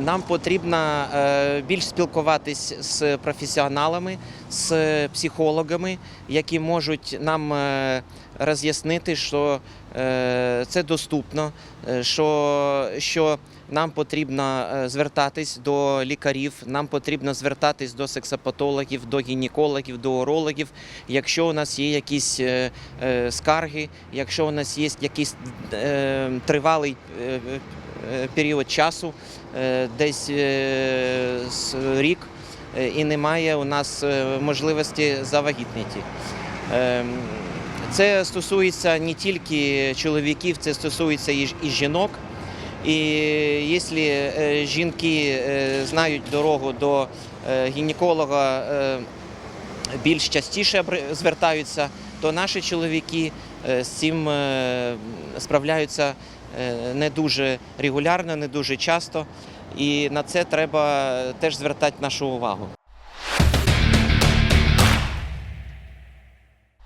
Нам потрібно е, більш спілкуватись з професіоналами, з психологами, які можуть нам е, роз'яснити, що е, це доступно, е, що, що нам потрібно е, звертатись до лікарів, нам потрібно звертатись до сексопатологів, до гінекологів, до урологів, якщо у нас є якісь е, скарги, якщо у нас є якийсь тривалий період часу, десь рік, і немає у нас можливості завагітніти. Це стосується не тільки чоловіків, це стосується і жінок. І якщо е, жінки е, знають дорогу до е, гінеколога більш частіше звертаються, то наші чоловіки з цим справляються не дуже регулярно, не дуже часто. І на це треба теж звертати нашу увагу.